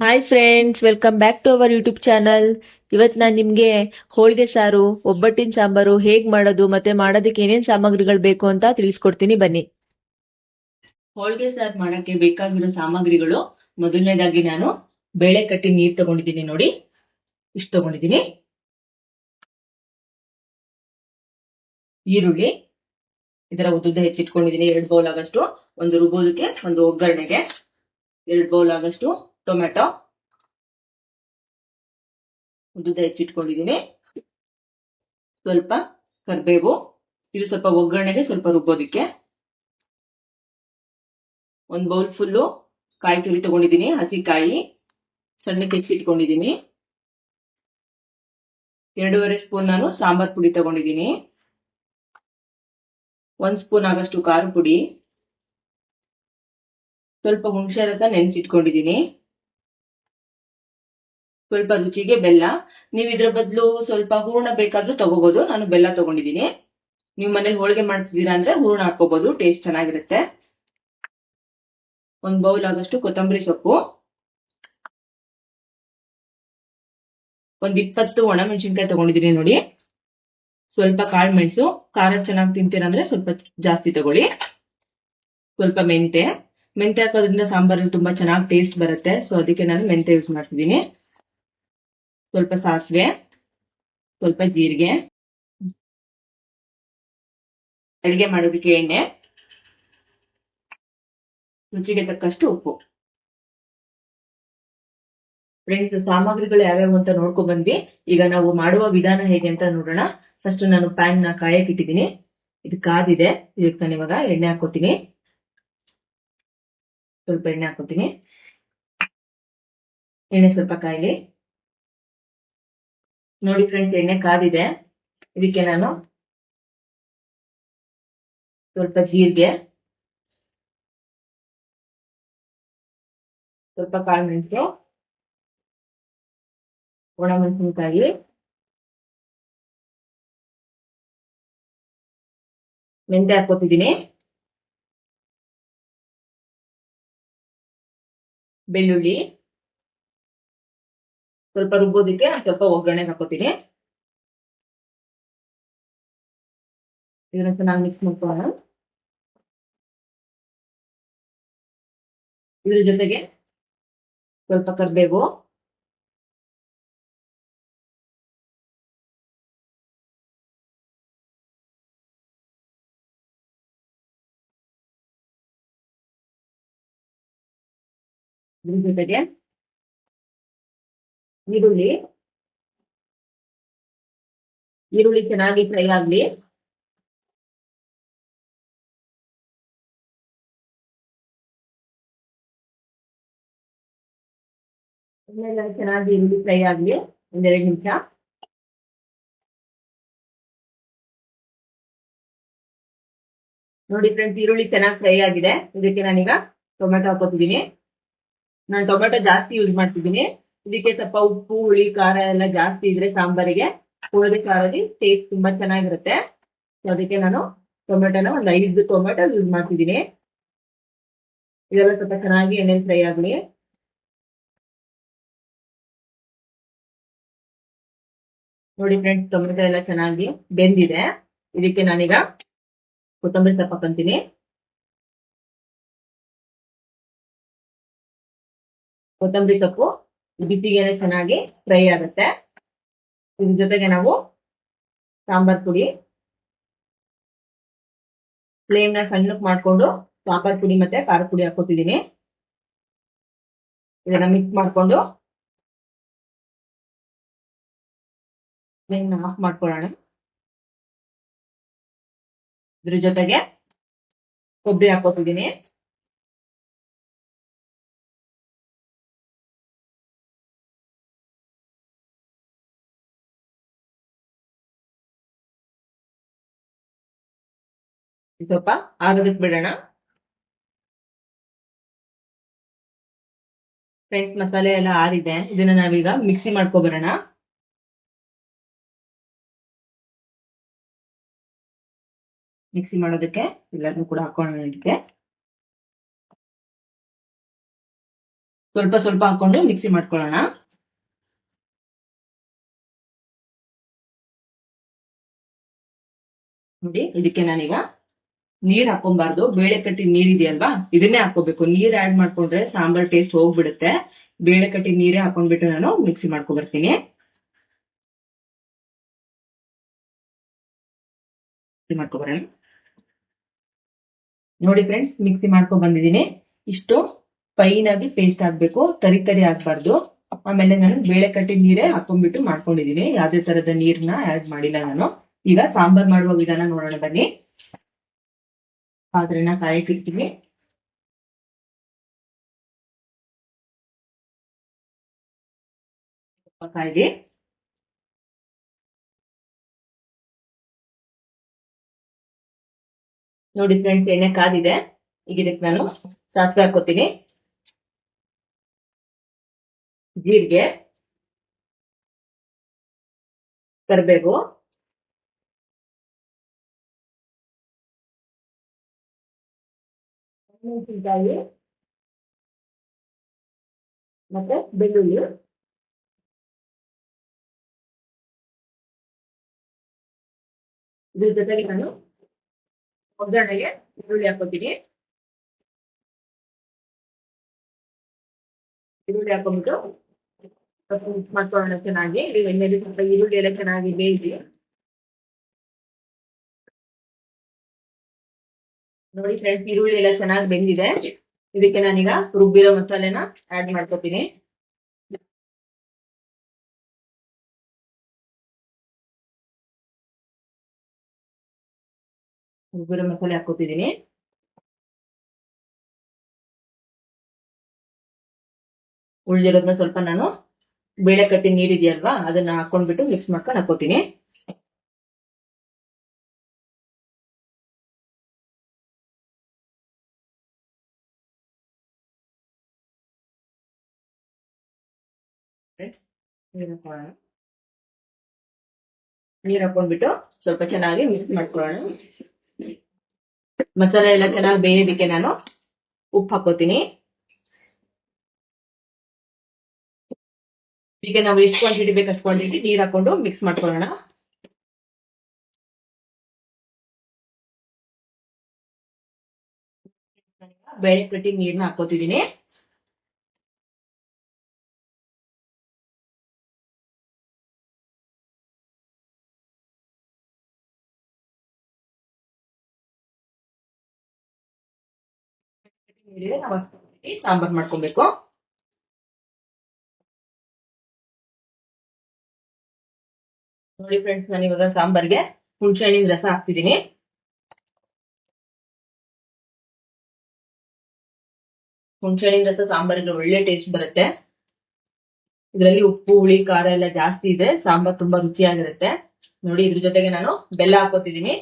Hi friends welcome back to our YouTube channel ಇವತ್ತು ನಾನು ನಿಮಗೆ ಹೋಳಿಗೆ ಸಾರು, ಒಬ್ಬಟ್ಟಿನ ಸಾಂಬಾರು ಹೇಗೆ ಮಾಡೋದು ಮತ್ತೆ ಮಾಡೋದಕ್ಕೆ ಏನೇನ್ ಸಾಮಗ್ರಿಗಳು ಬೇಕು ಅಂತ ತಿಳಿಸ್ಕೊಡ್ತೀನಿ. ಬನ್ನಿ. ಹೋಳಿಗೆ ಸಾರು ಮಾಡಕ್ಕೆ ಬೇಕಾಗಿರೋ ಸಾಮಗ್ರಿಗಳು. ಮೊದಲನೇದಾಗಿ ನಾನು ಬೇಳೆ ಕಟ್ಟಿ ನೀರು ತಗೊಂಡಿದ್ದೀನಿ ನೋಡಿ. ಇಷ್ಟು ತಗೊಂಡಿದ್ದೀನಿ. ಈರುಳ್ಳಿ. ಇದರ ಉದ್ದುದ್ದ ಹೆಚ್ಚಿಟ್ಕೊಂಡಿದ್ದೀನಿ. ಎರಡು ಬೌಲ್ ಆಗಷ್ಟು. ಒಂದು ರುಬ್ಬೋದಕ್ಕೆ ಒಂದು ಒಗ್ಗರಣೆಗೆ. ಎರಡು ಬೌಲ್ ಆಗಷ್ಟು ಟೊಮೆಟೊ ಉದ್ದುದ್ದ ಹೆಚ್ಚಿಟ್ಕೊಂಡಿದ್ದೀನಿ ಸ್ವಲ್ಪ ಕರಿಬೇವು. ಇದು ಸ್ವಲ್ಪ ಒಗ್ಗರಣೆಗೆ ಸ್ವಲ್ಪ ರುಬ್ಬೋದಿಕ್ಕೆ. ಒಂದು ಬೌಲ್ ಫುಲ್ಲು ಕಾಯಿ ತುರಿ ತಗೊಂಡಿದ್ದೀನಿ ಹಸಿ ಕಾಯಿ ಸಣ್ಣಕ್ಕೆ ಹೆಚ್ಚಿಟ್ಕೊಂಡಿದ್ದೀನಿ ಎರಡೂವರೆ ಸ್ಪೂನ್ ನಾನು ಸಾಂಬಾರ್ ಪುಡಿ ತಗೊಂಡಿದ್ದೀನಿ. ಒಂದ್ ಸ್ಪೂನ್ ಆಗಷ್ಟು ಖಾರ ಪುಡಿ. ಸ್ವಲ್ಪ ಹುಣಸೆ ರಸ ನೆನೆಸಿಟ್ಕೊಂಡಿದ್ದೀನಿ. ಸ್ವಲ್ಪ ರುಚಿಗೆ ಬೆಲ್ಲ. ನೀವು ಇದ್ರ ಬದಲು ಸ್ವಲ್ಪ ಹೂರಣ ಬೇಕಾದ್ರೂ ತಗೋಬಹುದು ನಾನು ಬೆಲ್ಲ ತಗೊಂಡಿದ್ದೀನಿ. ನೀವು ಮನೇಲಿ ಹೋಳಿಗೆ ಮಾಡ್ತಿದ್ದೀರಾ ಅಂದ್ರೆ ಹೂರಣ ಹಾಕೋಬಹುದು ಟೇಸ್ಟ್ ಚೆನ್ನಾಗಿರುತ್ತೆ. ಒಂದ್ ಬೌಲ್ ಆಗಷ್ಟು ಕೊತ್ತಂಬರಿ ಸೊಪ್ಪು. ಒಂದ್ ಇಪ್ಪತ್ತು ಒಣ ಮೆಣಸಿನ್ಕಾಯಿ ತಗೊಂಡಿದ್ದೀನಿ ನೋಡಿ. ಸ್ವಲ್ಪ ಕಾಳು ಮೆಣಸು. ಖಾರ ಚೆನ್ನಾಗಿ ತಿಂತೀರಂದ್ರೆ ಸ್ವಲ್ಪ ಜಾಸ್ತಿ ತಗೊಳ್ಳಿ. ಸ್ವಲ್ಪ ಮೆಂತೆ ಮೆಂತೆ ಹಾಕೋದ್ರಿಂದ ಸಾಂಬಾರಲ್ಲಿ ತುಂಬಾ ಚೆನ್ನಾಗಿ ಟೇಸ್ಟ್ ಬರುತ್ತೆ. ಸೊ ಅದಕ್ಕೆ ನಾನು ಮೆಂತೆ ಯೂಸ್ ಮಾಡ್ತಿದ್ದೀನಿ. ಸ್ವಲ್ಪ ಸಾಸಿವೆ, ಸ್ವಲ್ಪ ಜೀರಿಗೆ, ಅಡುಗೆ ಮಾಡೋದಕ್ಕೆ ಎಣ್ಣೆ, ರುಚಿಗೆ ತಕ್ಕಷ್ಟು ಉಪ್ಪು. ಫ್ರೆಂಡ್ಸ್ ಸಾಮಗ್ರಿಗಳು ಯಾವ್ಯಾವು ಅಂತ ನೋಡ್ಕೊಂಡ್ ಬಂದ್ವಿ. ಈಗ ನಾವು ಮಾಡುವ ವಿಧಾನ ಹೇಗೆ ಅಂತ ನೋಡೋಣ. ಫಸ್ಟ್ ನಾನು ಪ್ಯಾನ್ನ ಕಾಯಕ್ಕೆ ಇಟ್ಟಿದ್ದೀನಿ. ಇದು ಕಾದಿದೆ. ಇದಕ್ಕೆ ನಾನು ಇವಾಗ ಎಣ್ಣೆ ಹಾಕೋತೀನಿ ಸ್ವಲ್ಪ ಎಣ್ಣೆ ಹಾಕೋತೀನಿ ಎಣ್ಣೆ ಸ್ವಲ್ಪ ಕಾಯಿಲಿ. ನೋಡಿ ಫ್ರೆಂಡ್ಸ್ ಎಣ್ಣೆ ಕಾದಿದೆ. ಇದಕ್ಕೆ ನಾನು ಸ್ವಲ್ಪ ಜೀರಿಗೆ, ಸ್ವಲ್ಪ ಕಾಳು ಮೆಣಸು, ಒಣ ಮೆಣಸಿನಕಾಯಿ ಮೆಂತೆ ಹಾಕೋತಿದ್ದೀನಿ ಬೆಳ್ಳುಳ್ಳಿ ಸ್ವಲ್ಪ ರುಬ್ಬೋದಕ್ಕೆ ಸ್ವಲ್ಪ ಒಗ್ಗರಣೆ ಹಾಕೋತೀನಿ. ಇದನ್ನ ಚೆನ್ನಾಗಿ ಮಿಕ್ಸ್ ಮಾಡ್ಕೊಳ್ಳೋಣ. ಇದ್ರ ಜೊತೆಗೆ ಸ್ವಲ್ಪ ಕರಿಬೇವು. ಇದ್ರ ಜೊತೆಗೆ ಈರುಳ್ಳಿ ಈರುಳ್ಳಿ ಚೆನ್ನಾಗಿ ಫ್ರೈ ಆಗ್ಲಿ ಆಮೇಲೆ ಚೆನ್ನಾಗಿ ಈರುಳ್ಳಿ ಫ್ರೈ ಆಗ್ಲಿ ಒಂದೆರಡು ನಿಮಿಷ ನೋಡಿ ಫ್ರೆಂಡ್ಸ್ ಈರುಳ್ಳಿ ಚೆನ್ನಾಗಿ ಫ್ರೈ ಆಗಿದೆ ಇದಕ್ಕೆ ನಾನೀಗ ಟೊಮೆಟೊ ಹಾಕೋತಿದ್ದೀನಿ ನಾನು ಟೊಮೆಟೊ ಜಾಸ್ತಿ ಯೂಸ್ ಮಾಡ್ತಿದ್ದೀನಿ ಇದಕ್ಕೆ ಸ್ವಲ್ಪ ಉಪ್ಪು, ಹುಳಿ, ಖಾರ ಎಲ್ಲ ಜಾಸ್ತಿ ಇದ್ರೆ ಸಾಂಬಾರಿಗೆ ಸಾರಲ್ಲಿ ಟೇಸ್ಟ್ ತುಂಬಾ ಚೆನ್ನಾಗಿರುತ್ತೆ. ಸೊ ಅದಕ್ಕೆ ನಾನು ಟೊಮೆಟೊನ ಒಂದು ಐದು ಟೊಮೆಟೊ ಯೂಸ್ ಮಾಡ್ತಿದ್ದೀನಿ. ಇದೆಲ್ಲ ಸ್ವಲ್ಪ ಚೆನ್ನಾಗಿ ಎಣ್ಣೆ ಫ್ರೈ ಆಗಲಿ. ನೋಡಿ ಫ್ರೆಂಡ್ಸ್ ಟೊಮೆಟೊ ಎಲ್ಲ ಚೆನ್ನಾಗಿ ಬೆಂದಿದೆ. ಇದಕ್ಕೆ ನಾನೀಗ ಕೊತ್ತಂಬರಿ ಸೊಪ್ಪು ಹಾಕೊಂತೀನಿ. ಕೊತ್ತಂಬರಿ ಸೊಪ್ಪು ಬಿಸಿಗೆನೆ ಚೆನ್ನಾಗಿ ಫ್ರೈ ಆಗುತ್ತೆ. ಇದ್ರ ಜೊತೆಗೆ ನಾವು ಸಾಂಬಾರ್ ಪುಡಿ ಫ್ಲೇಮ್ನ ಸಣ್ಣಕ್ ಮಾಡ್ಕೊಂಡು ಸಾಂಬಾರ್ ಪುಡಿ ಮತ್ತೆ ಖಾರ ಪುಡಿ ಹಾಕೋತಿದ್ದೀನಿ ಇದನ್ನ ಮಿಕ್ಸ್ ಮಾಡ್ಕೊಂಡು ಫ್ಲೇಮ್ ಆಫ್ ಮಾಡ್ಕೊಳ್ಳೋಣ. ಇದ್ರ ಜೊತೆಗೆ ಕೊಬ್ಬರಿ ಹಾಕೋತಿದ್ದೀನಿ ಸ್ವಲ್ಪ ಆಗೋದಕ್ಕೆ ಬಿಡೋಣ ಫ್ರೆಂಡ್ಸ್ ಮಸಾಲೆ ಎಲ್ಲ ಆರಿದೆ. ಇದನ್ನ ನಾವೀಗ ಮಿಕ್ಸಿ ಮಾಡ್ಕೊ ಬರೋಣ ಮಿಕ್ಸಿ ಮಾಡೋದಕ್ಕೆ ಎಲ್ಲದನ್ನು ಕೂಡ ಹಾಕೊಳ್ಳೋಣ ಇದಕ್ಕೆ. ಸ್ವಲ್ಪ ಸ್ವಲ್ಪ ಹಾಕೊಂಡು ಮಿಕ್ಸಿ ಮಾಡ್ಕೊಳ್ಳೋಣ. ನೋಡಿ, ಇದಕ್ಕೆ ನಾನೀಗ ನೀರ್ ಹಾಕೊಂಬಾರ್ದು. ಬೇಳೆ ಕಟ್ಟಿ ನೀರ್ ಇದೆಯಲ್ವಾ? ಇದನ್ನೇ ಹಾಕೋಬೇಕು ನೀರ್ ಆಡ್ ಮಾಡ್ಕೊಂಡ್ರೆ ಸಾಂಬಾರ್ ಟೇಸ್ಟ್ ಹೋಗ್ಬಿಡುತ್ತೆ. ಬೇಳೆ ಕಟ್ಟಿ ನೀರೇ ಹಾಕೊಂಡ್ಬಿಟ್ಟು ನಾನು ಮಿಕ್ಸಿ ಮಾಡ್ಕೊಬರ್ತೀನಿ. ಮಾಡ್ಕೊಬರೋಣ. ನೋಡಿ ಫ್ರೆಂಡ್ಸ್ ಮಿಕ್ಸಿ ಮಾಡ್ಕೊಂಡ್ ಬಂದಿದ್ದೀನಿ ಇಷ್ಟು ಫೈನ್ ಆಗಿ ಪೇಸ್ಟ್ ಆಗ್ಬೇಕು. ತರಿ ತರಿ ಆಗ್ಬಾರ್ದು. ಆಮೇಲೆ ನಾನು ಬೇಳೆ ಕಟ್ಟಿ ನೀರೇ ಹಾಕೊಂಡ್ಬಿಟ್ಟು ಮಾಡ್ಕೊಂಡಿದೀನಿ ಯಾವ್ದೇ ತರದ ನೀರ್ನ ಆಡ್ ಮಾಡಿಲ್ಲ ನಾನು. ಈಗ ಸಾಂಬಾರ್ ಮಾಡುವ ವಿಧಾನ ನೋಡೋಣ ಬನ್ನಿ. ಪಾತ್ರೆನ ಕಾಯಕ್ಕಿಡ್ತೀನಿ ಕಾಯ್ದೆ. ನೋಡಿ ಫ್ರೆಂಡ್ಸ್ ಎಣ್ಣೆ ಕಾದಿದೆ. ಈಗ ಇದಕ್ಕೆ ನಾನು ಸಾಸಿವೆ ಹಾಕೋತೀನಿ ಜೀರಿಗೆ. ಕರಿಬೇವು. ಮೆಣಸಿನಕಾಯಿ, ಮತ್ತೆ ಬೆಳ್ಳುಳ್ಳಿ. ಇದ್ರ ಜೊತೆಗೆ ನಾನು ಒಗ್ಗರಣೆಗೆ ಈರುಳ್ಳಿ ಹಾಕೋತೀನಿ ಈರುಳ್ಳಿ ಹಾಕೊಂಡ್ಬಿಟ್ಟು ಸ್ವಲ್ಪ ಮಿಕ್ಸ್ ಮಾಡ್ಕೊಳ್ಳೋಣ ಚೆನ್ನಾಗಿ. ಎಣ್ಣೆಲಿ ಸ್ವಲ್ಪ ಈರುಳ್ಳಿ ಎಲ್ಲ ಚೆನ್ನಾಗಿ ಬೇಯಿಸಿ ನೋಡಿ ಫ್ರೆಂಡ್ಸ್ ಈರುಳ್ಳಿ ಎಲ್ಲ ಚೆನ್ನಾಗಿ ಬೆಂದಿದೆ. ಇದಕ್ಕೆ ನಾನೀಗ ರುಬ್ಬಿರೋ ಮಸಾಲೆನ ಆಡ್ ಮಾಡ್ಕೊತೀನಿ. ರುಬ್ಬಿರೋ ಮಸಾಲೆ ಹಾಕೋತಿದ್ದೀನಿ ಉಳಿದಿರೋದನ್ನ ಸ್ವಲ್ಪ ನಾನು ಬೇಳೆ ಕಟ್ಟಿ ನೀರಿದೆಯಲ್ವಾ, ಅದನ್ನ ಹಾಕೊಂಡ್ಬಿಟ್ಟು ಮಿಕ್ಸ್ ಮಾಡ್ಕೊಂಡು ಹಾಕೋತೀನಿ ನೀರ್ ನೀರ್ ಹಾಕೊಂಡ್ಬಿಟ್ಟು ಸ್ವಲ್ಪ ಚೆನ್ನಾಗಿ ಮಿಕ್ಸ್ ಮಾಡ್ಕೊಳ್ಳೋಣ. ಮಸಾಲೆ ಎಲ್ಲ ಚೆನ್ನಾಗಿ ಬೇಯೋದಕ್ಕೆ ನಾನು ಉಪ್ಪು ಹಾಕೋತೀನಿ ಈಗ ನಾವು ಎಷ್ಟು ಕ್ವಾಂಟಿಟಿ ಬೇಕು ಅಷ್ಟು ಕ್ವಾಂಟಿಟಿ ನೀರು ಹಾಕೊಂಡು ಮಿಕ್ಸ್ ಮಾಡ್ಕೊಳ್ಳೋಣ. ಬೇಳೆ ಕಟ್ಟಿಗೆ ನೀರ್ನ ಹಾಕೋತಿದ್ದೀನಿ ನೀರಿಗೆ ನಾವು ಸಾಂಬಾರ್ ಮಾಡ್ಕೊಬೇಕು. ನೋಡಿ ಫ್ರೆಂಡ್ಸ್ ನಾನು ಇವಾಗ ಸಾಂಬಾರ್ಗೆ ಹುಣಸೆ ಹಣ್ಣಿನ ರಸ ಹಾಕ್ತಿದ್ದೀನಿ. ಹುಣಸೆಹಣ್ಣಿನ ರಸ ಸಾಂಬಾರಿಗೆ ಒಳ್ಳೆ ಟೇಸ್ಟ್ ಬರುತ್ತೆ. ಇದರಲ್ಲಿ ಉಪ್ಪು, ಹುಳಿ, ಖಾರ ಎಲ್ಲ ಜಾಸ್ತಿ ಇದೆ. ಸಾಂಬಾರ್ ತುಂಬಾ ರುಚಿಯಾಗಿರುತ್ತೆ. ನೋಡಿ ಇದ್ರ ಜೊತೆಗೆ ನಾನು ಬೆಲ್ಲ ಹಾಕೋತಿದ್ದೀನಿ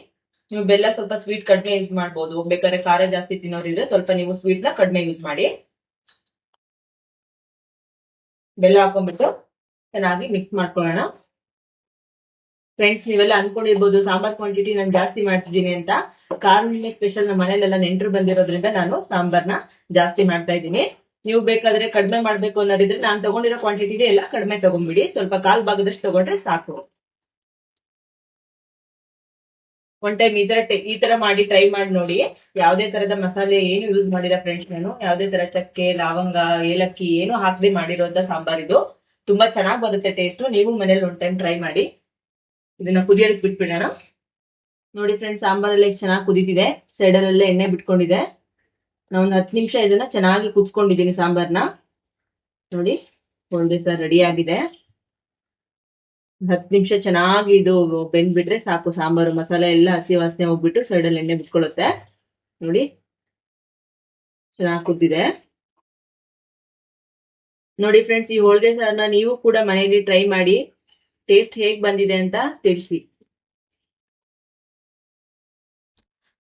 ನೀವು ಬೆಲ್ಲ ಸ್ವಲ್ಪ ಸ್ವೀಟ್ ಕಡಿಮೆ ಯೂಸ್ ಮಾಡ್ಬೋದು. ಬೇಕಾದ್ರೆ ಖಾರ ಜಾಸ್ತಿ ತಿನ್ನೋರಿದ್ರೆ ಸ್ವಲ್ಪ ನೀವು ಸ್ವೀಟ್ನ ಕಡಿಮೆ ಯೂಸ್ ಮಾಡಿ. ಬೆಲ್ಲ ಹಾಕೊಂಡ್ಬಿಟ್ಟು ಚೆನ್ನಾಗಿ ಮಿಕ್ಸ್ ಮಾಡ್ಕೊಳ್ಳೋಣ. ಫ್ರೆಂಡ್ಸ್ ನೀವೆಲ್ಲ ಅನ್ಕೊಂಡಿರ್ಬೋದು ಸಾಂಬಾರ್ ಕ್ವಾಂಟಿಟಿ ನಾನು ಜಾಸ್ತಿ ಮಾಡ್ತಿದ್ದೀನಿ ಅಂತ. ನಿನ್ನೆ ಸ್ಪೆಷಲ್ ನಮ್ಮ ಮನೇಲೆಲ್ಲ ನೆಂಟರು ಬಂದಿರೋದ್ರಿಂದ ನಾನು ಸಾಂಬಾರ್ನ ಜಾಸ್ತಿ ಮಾಡ್ತಾ ಇದ್ದೀನಿ. ನೀವು ಬೇಕಾದ್ರೆ ಕಡಿಮೆ ಮಾಡ್ಬೇಕು ಅನ್ನೋದಿದ್ರೆ ನಾನು ತಗೊಂಡಿರೋ ಕ್ವಾಂಟಿಟಿಗೆ ಎಲ್ಲ ಕಡಿಮೆ ತಗೊಂಡ್ಬಿಡಿ. ಸ್ವಲ್ಪ ಕಾಲ್ ಭಾಗದಷ್ಟು ತಗೊಂಡ್ರೆ ಸಾಕು. ಒನ್ ಟೈಮ್ ಈ ತರ ಈ ತರ ಮಾಡಿ ಟ್ರೈ ಮಾಡಿ ನೋಡಿ. ಯಾವುದೇ ತರದ ಮಸಾಲೆ ಏನು ಯೂಸ್ ಮಾಡಿಲ್ಲ ಫ್ರೆಂಡ್ಸ್ ನಾನು. ಯಾವುದೇ ತರ ಚಕ್ಕೆ, ಲವಂಗ, ಏಲಕ್ಕಿ ಏನು ಹಾಕದೆ ಸಾಂಬಾರ್ ಇದು. ತುಂಬಾ ಚೆನ್ನಾಗಿ ಬರುತ್ತೆ ಟೇಸ್ಟ್ ನೀವು ಮನೇಲಿ ಒನ್ ಟೈಮ್ ಟ್ರೈ ಮಾಡಿ. ಇದನ್ನ ಕುದಿಯೋದಕ್ಕೆ ಬಿಟ್ಬಿಡೋಣ. ನೋಡಿ ಫ್ರೆಂಡ್ಸ್ ಸಾಂಬಾರೆಲ್ಲ ಎಷ್ಟು ಚೆನ್ನಾಗಿ ಕುದೀತಿದೆ. ಸೈಡಲ್ಲೆಲ್ಲ ಎಣ್ಣೆ ಬಿಟ್ಕೊಂಡಿದೆ. ನಾ ಒಂದು ಹತ್ತು ನಿಮಿಷ ಇದನ್ನ ಚೆನ್ನಾಗಿ ಕುದಿಸ್ಕೊಂಡಿದ್ದೀನಿ ಸಾಂಬಾರ್ನ. ನೋಡಿ, ಒಂದೇ ಸರ್ ರೆಡಿ ಆಗಿದೆ. ಹತ್ತು ನಿಮಿಷ ಚೆನ್ನಾಗಿ ಇದು ಬೆಂದ್ಬಿಟ್ರೆ ಸಾಕು. ಸಾಂಬಾರು, ಮಸಾಲೆ ಎಲ್ಲ ಹಸಿ ವಾಸನೆ ಹೋಗ್ಬಿಟ್ಟು ಸೈಡಲ್ಲಿ ಎಣ್ಣೆ ಬಿಟ್ಕೊಳುತ್ತೆ ನೋಡಿ. ಚೆನ್ನಾಗಿ ಕುದ್ದಿದೆ. ನೋಡಿ ಫ್ರೆಂಡ್ಸ್ ಈ ಹೋಳಿಗೆ ಸಾರನ್ನ ನೀವು ಕೂಡ ಮನೆಯಲ್ಲಿ ಟ್ರೈ ಮಾಡಿ. ಟೇಸ್ಟ್ ಹೇಗೆ ಬಂದಿದೆ ಅಂತ ತಿಳಿಸಿ.